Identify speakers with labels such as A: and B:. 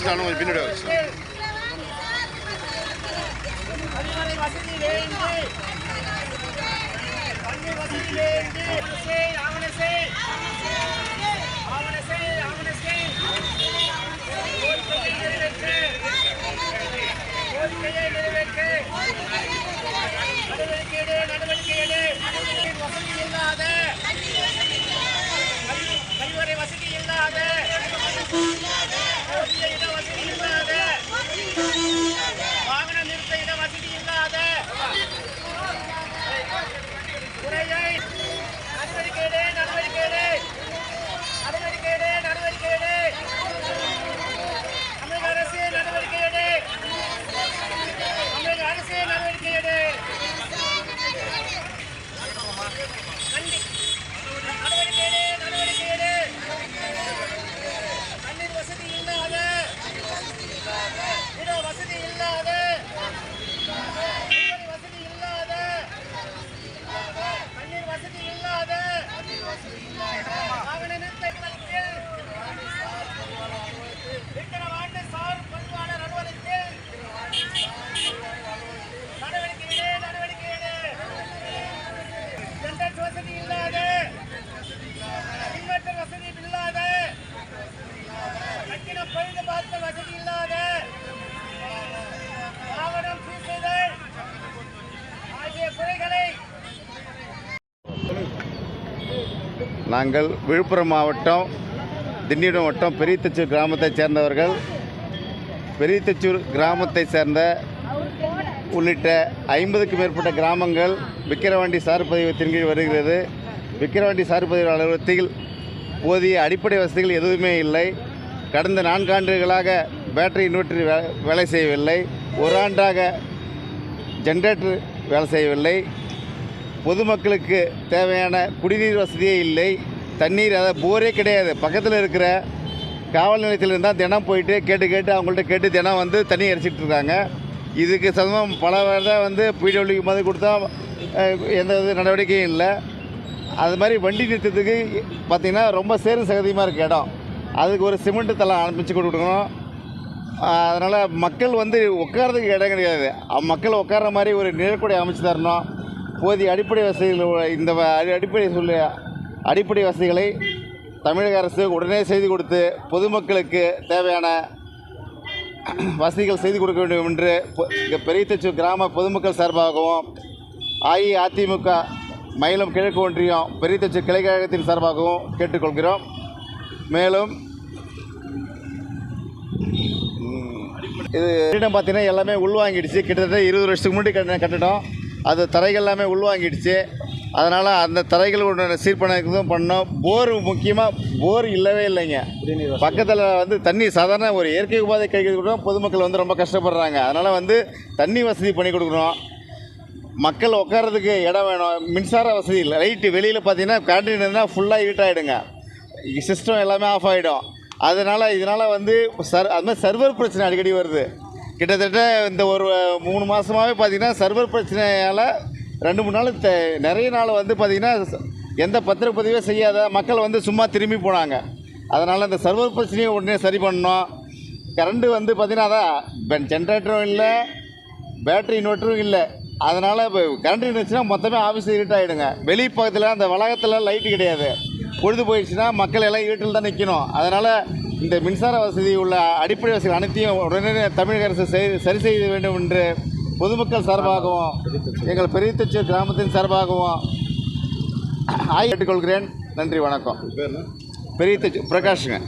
A: கிருஷ்ணானும் கொஞ்சம் பின்னாடி வா, கிருஷ்ணா.
B: கழிவறை வசதி வேண்டி பள்ளி வசதி வேண்டி
A: நாங்கள் விழுப்புரம் மாவட்டம் திண்டிவனம் வட்டம் பெரியத்தச்சூர் கிராமத்தைச் சேர்ந்தவர்கள். பெரியத்தச்சூர் கிராமத்தைச் சேர்ந்த உள்ளிட்ட ஐம்பதுக்கும் மேற்பட்ட கிராமங்கள் விக்கிரவாண்டி சார்பதிவத்தின் கீழ் வருகிறது. விக்கிரவாண்டி சார்பதிவு அலுவலகத்தில் போதிய அடிப்படை வசதிகள் எதுவுமே இல்லை. கடந்த நான்காண்டுகளாக பேட்டரி இன்வெர்டர் வே- வேலை செய்யவில்லை. ஒரு ஆண்டாக ஜென்ரேட்டர் வேலை செய்யவில்லை. பொதுமக்களுக்கு தேவையான குடிநீர் வசதியே இல்லை. தண்ணீர் அதாவது போரே கிடையாது. பக்கத்தில் இருக்கிற காவல் நிலையத்தில் தான் தினம் போயிட்டு கேட்டு கேட்டு அவங்கள்ட்ட கேட்டு தினம் வந்து தண்ணி அரைச்சிட்டு இருக்காங்க. இதுக்கு சமம் பல தான் வந்து பிடபிள்யூக்கு மாதிரி கொடுத்தா எந்த இது நடவடிக்கையும் இல்லை. அது மாதிரி வண்டி நிறுத்தத்துக்கு பார்த்திங்கன்னா ரொம்ப சேரும் சகதியமாக இருக்க இடம். அதுக்கு ஒரு சிமெண்ட் தளம் ஆரம்பித்து கொடுக்கணும். அதனால் மக்கள் வந்து உட்கார்றதுக்கு இடம் கிடையாது. மக்கள் உட்கார்ற மாதிரி ஒரு நிழற்குடை அமைச்சு தரணும். போதிய அடிப்படை வசதிகள் உள்ள- இந்த வ- அடி- அடிப்படை சொல்ல அடிப்படை வசதிகளை தமிழக அரசு உடனே செய்து கொடுத்து பொதுமக்களுக்கு தேவையான வசதிகள் செய்து கொடுக்க வேண்டும் என்று பெரியத்தச்சு கிராம பொதுமக்கள் சார்பாகவும் அஇஅதிமுக மயிலம் கிழக்கு ஒன்றியம் பெரியத்தச்சு கிளைக்கழகத்தின் சார்பாகவும் கேட்டுக்கொள்கிறோம். மேலும் இது கட்டிடம் பார்த்தீங்கன்னா எல்லாமே உள்வாங்கிடுச்சு. கிட்டத்தட்ட இருபது வருஷத்துக்கு முன்னாடி கட்டின கட்டிடம். அது தரைகள் எல்லாமே உள்வாங்கிடுச்சு. அதனால் அந்த தரைகள் உண்டான சீர் பண்ணதும் பண்ணோம். போர் முக்கியமாக போர் இல்லவே இல்லைங்க. பக்கத்தில் வந்து தண்ணி சாதாரண ஒரு இயற்கை உபாதை கிடைக்கிறது கூட பொதுமக்கள் வந்து ரொம்ப கஷ்டப்படுறாங்க. அதனால் வந்து தண்ணி வசதி பண்ணி கொடுக்கணும். மக்கள் உட்கார்றதுக்கு இடம் வேணும். மின்சார வசதி இல்லை. லைட்டு வெளியில் பார்த்தீங்கன்னா கேண்டீன் இருந்தால் ஃபுல்லாக இருட்டாயிடுங்க சிஸ்டம் எல்லாமே ஆஃப் ஆகிடும் அதனால் இதனால் வந்து சர் அது மாதிரி சர்வர் பிரச்சனை அடிக்கடி வருது. கிட்டத்தட்ட இந்த ஒரு மூணு மாதமாகவே பார்த்தீங்கன்னா சர்வர் பிரச்சனையால் ரெண்டு மூணு நாள் நிறைய நாள் வந்து பார்த்திங்கன்னா எந்த பத்திரப்பதிவே செய்யாத மக்கள் வந்து சும்மா திரும்பி போனாங்க. அதனால் இந்த சர்வர் பிரச்சனையை உடனே சரி பண்ணணும். கரண்ட்டு வந்து பார்த்திங்கன்னா அதான் ஜென்ரேட்டரும் இல்லை பேட்ரி இன்வெர்ட்டரும் இல்லை. அதனால் இப்போ கரண்ட் இருந்துச்சுன்னா மொத்தமே ஆஃபீஸ் இருட்டாகிடுங்க வெளி பக்கத்தில் அந்த வளாகத்தில் லைட்டு கிடையாது. பொழுது போயிடுச்சுன்னா மக்கள் எல்லாம் வீட்டில் தான் நிற்கணும் அதனால் இந்த மின்சார வசதி உள்ள அடிப்படை வசதி அனைத்தையும் உடனே தமிழக அரசு செய்- சரி செய்ய வேண்டும் என்று பொதுமக்கள் சார்பாகவும் எங்கள் பெரியத்தச்சூர் கிராமத்தின் சார்பாகவும் ஆய் கேட்டுக்கொள்கிறேன். நன்றி வணக்கம். பெரியத்தச்சூர் பிரகாஷுங்க.